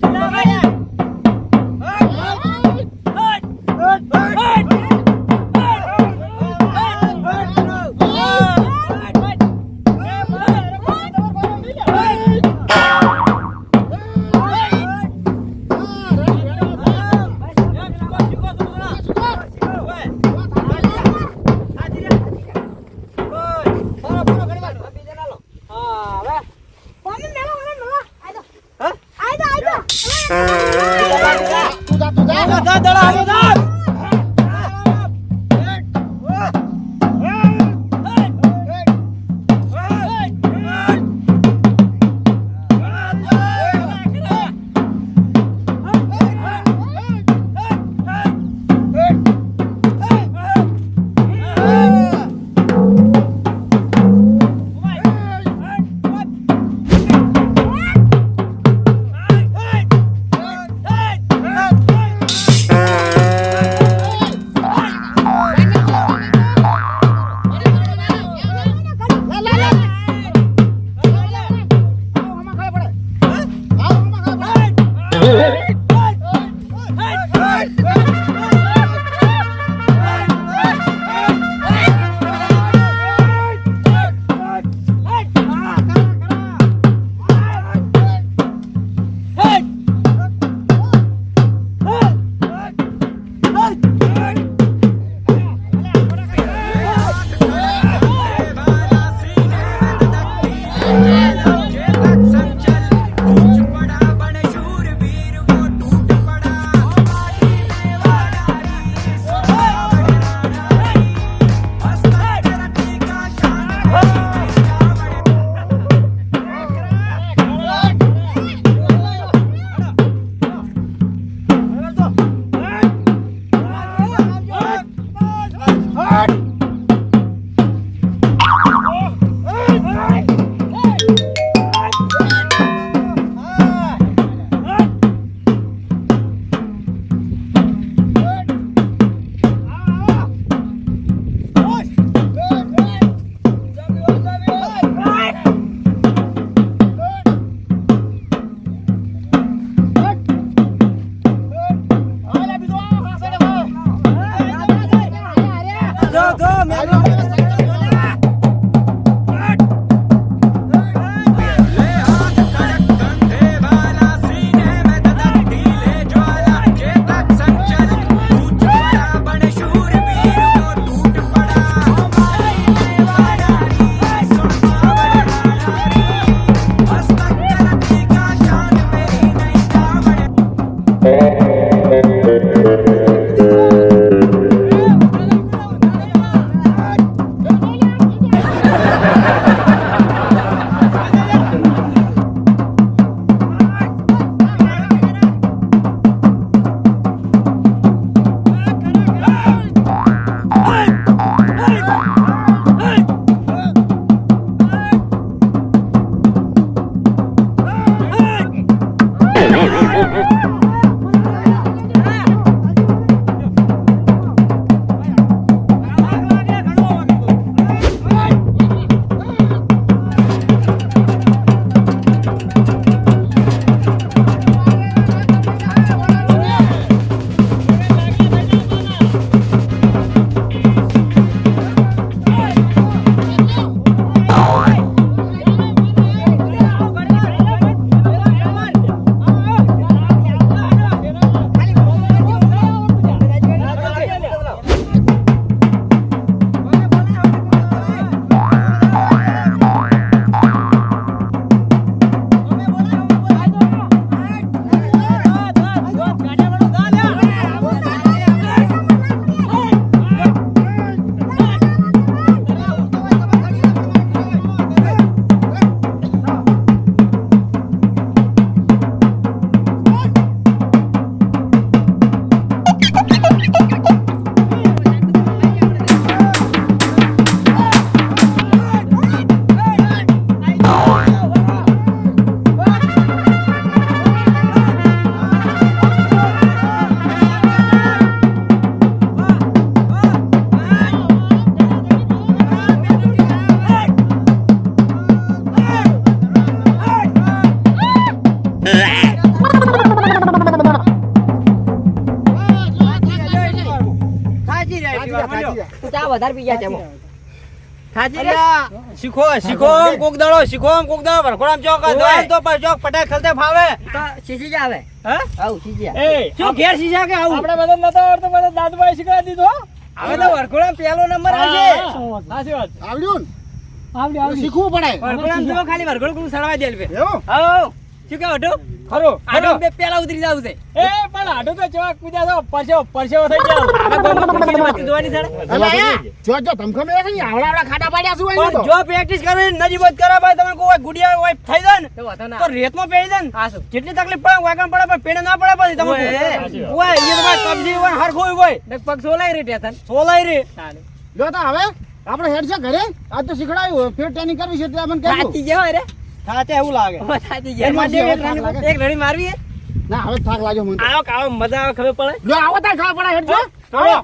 Gracias. Come on, man. વધારે પી ગયા છે. શીખો શીખો કોક દાડો શીખો કોક દાડો. ભરખોડામ ચોક દોડ તો પર ચોક પટેલ ખલતે ફાવે. તો શીશી જ આવે. હે? આવું શીશી એ શું ઘેર શીશા કે આવું? આપણે બધા નતો આવડતો બધા દાદુભાઈ શીખવાડી દીધો હવે તો ભરખોડામ પહેલો નંબર આવશે. સાચી વાત. આવડ્યું આવડી શીખવું પડે. ભરખોડામ તો ખાલી વરખોડ કું સળવા દેલ એવું? શું કે હટો ખરો આડો બે પેલા ઉતરી જાવ છે. એ પણ આડો તો ચોક કૂદ્યા તો પરસેવો પરસેવો થઈ ગયો. હવે ગોમમાં પૂછીને વાતી જોવાની સર અલા, જો જો ધમખો મેળે છે આવડા આવડા ખાડા પાડ્યા શું પણ જો પ્રેક્ટિસ કરો નજીબત કરો ભાઈ તમે કોઈ ગુડિયા હોય થઈ જાય ને તો વાંધો ના તો આવે. રેતમાં પેઈ જાય ને. જેટલી તકલીફ પડે વાગણ પડે પણ પેડે ના પડે પછી તમે સાચી. હોય એ. તમારે કબજી હોય હરખું હોય ને પગ સોલાઈ રે ટેશન. સોલાઈ રે જો તો હવે આપણે હેડ છે ઘરે. આજ તો શીખડાયું ફેર ટ્રેનિંગ કરવી છે મને કહેજો. હોય રે. થાતે એવું લાગે. હવે ગયા. એક રણી મારવી ના હવે થાક લાગ્યો મને. આવો કાવો મજા આવે ખબર પડે? જો આવો તાર ખાવા પડે હેડ જો. આવો.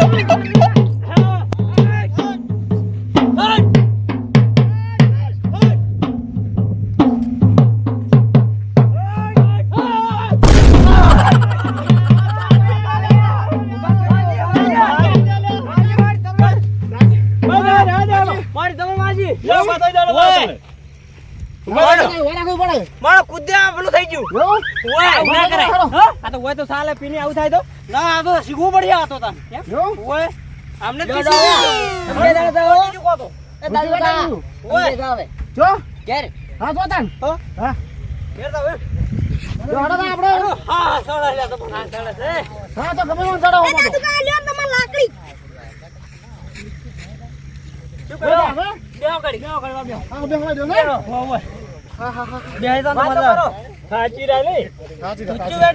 Oh, my God. મારો કુદ્યા પેલું થઈ ગયું. ઓય ના કરાય. આ તો ઓય તો સાલે પીને આવું થાય તો. ના આ તો શીખવું પડે આ તો તાન. ઓય લ્યો. દાદા. તમને દાદા દાદા બીજું કહો તો. એ દાદુ ઓય. જાવે. જો. ઘેર. હા તાન. તો હવે. જો હડો તાન આપણે. હા હા સળા લ્યા તો પણ સળા છે હા તો ગમે મને ચડાવો મોટો શું જો હવે? બેહો ઘડી. બેહો ઘડી બેહો. હા દો ને બેહી સાચી રા સાચી તું તો જબર.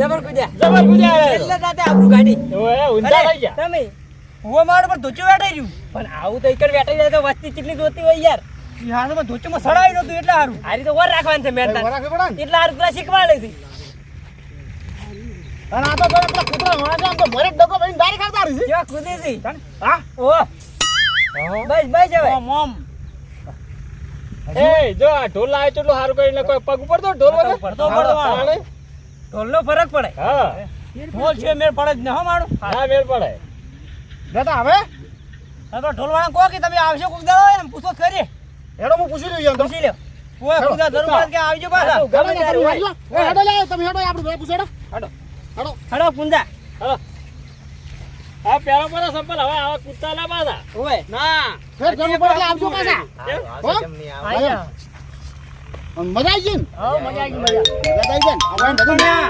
જબર એટલે થઈ ગયા. તમે મારો પર ધોચો વેટાઈ રહ્યું. પણ આવું તો એકર વેટાઈ જાય તો વસ્તી કેટલી જોતી હોય યાર. હાથમાં ધોચોમાં સડાવી નતું એટલે હારું. હારી તો વર રાખવાનું છે મેં એટલે હારું પેલા શીખવાડે છે. અને આ તો પેલા પેલા કૂતરા વળે છે, આમ તો ભરે ડગો ભરીને દારી ખાતા રહી છે. કેવા કૂદે છે હા? ઓ બસ બસ હવે. મોમ એ જો આ ઢોલ લાવે એટલું સારું કરીને કોઈ પગ ઉપર તો ઢોલ વગર પડતો પડતો વાળો. ઢોલનો ફરક પડે. હા. ઢોલ છે મેળ પડે જ ને હો મારું? ના મેળ પડે. દાદા હવે. હવે તો ઢોલવાળાને કહો કે તમે આવશો કોક દાડો એમ પૂછો ખરી હેડો હું પૂછી લઉં પૂછી લ્યો. કોઈ પૂછા જરૂર કે આવજો પાછા. ગમે ત્યારે હેડો. લે તમે હેડો આપણે પૂછો હેડો. હેડો. હેડો હડો પુંજા આ પેલા પર સંપલ હવે આવા કૂદતા ના પાછા. ઓય. ના. ફેર જરૂર પડે એટલે આવજો પાછા. હો? આયા અને મજા આવી ગઈ ને? હા મજા આવી મજા. મજા આવી ગઈ ને? હવે બધું ના.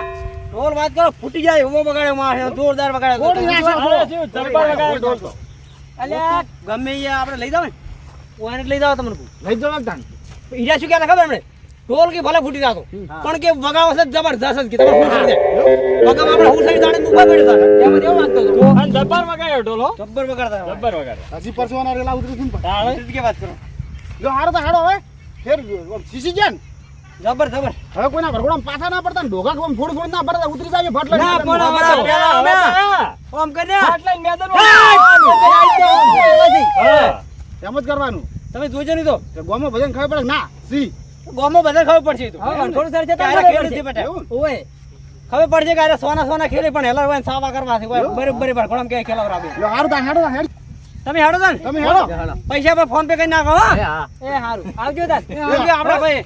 ઢોલ વાત કરો ફૂટી જાય એવો બગાડે માર જોરદાર બગાડે. ફોડી નાખો. અરે શું જબ્બર વગાડે ઢોલ તો. અલ્યા ગમે એ આપણે લઈ જાવ ને. ઓને લઈ જાવ તમને લઈ જાવ એકદમ. હીરા શું કહેતા ખબર હમણે ઢોલ કે ભલે ફૂટી જાતો. પણ કે વગાવ છે જબરદસ્ત જ કે તમે થઈ જાય વગામ આપણે હું થઈ જાણે મુંબઈ પડ્યો હતા એમાં એવું લાગતો તો અન જબર વગાયો ઢોલ? જબર વગાડતા જબર જબ્બર વગાડે હજી પરસોના રેલા ઉતરી છું પણ. તાણે? કે વાત કરો. જો હારો તો હાડો હવે. ફેર સીસી શીશી જબર જબર. હવે કોઈના ભરઘોડામાં પાછા ના પડતા ઢોગા ઢોકા ફોડ ફોડ ના પડતા ઉતરી જાય ફટ ના. પણ અમારા પેલા અમે હા. ઓમ કરીને આટલા મેદાન એમ જ કરવાનું. તમે જોજો નહીં તો. ગોમાં ભજન ખબર પડે ના? સી. ગોમો બધા ખબર પડશે તો. થોડું છે ખબર પડશે. નથી ઓય ખબર પડશે કે સોના સોના ખેલે પણ હેલર હોય સાવા કરવા છે ઓય બરોબર બરોબર ઘોડામાં કે ખેલાવ રાખે લો હારું તા હેડો હેડ. તમે હેડો તા તમે હેડો. પૈસા પર ફોન પે કરી નાખો હા. હા. એ હારું. આવજો તાર આવજો આપડા ભાઈ.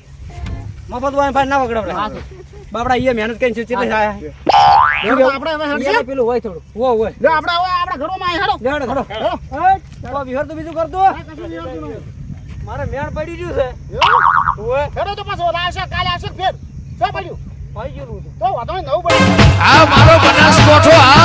મફત વાય ભાઈ ના વગડો બાપડા ઈએ મહેનત કરીને ચીલે આયા. આપણે હવે હેડ. પેલું હોય થોડું. વો હોય જો આપણે હવે આપણા ઘરોમાં આય હેડો. હેડો હેડો. ચાલો વિહર તો બીજું કરતો મારે મેણ પડી ગયું છે. ઓય. ફેરો તો પાછો આવશે કાલે આવશે ફેર? શું પડ્યું? પડી ગયું તો વાતો નવું પડ્યું. આ મારો બનાસ કોઠો આ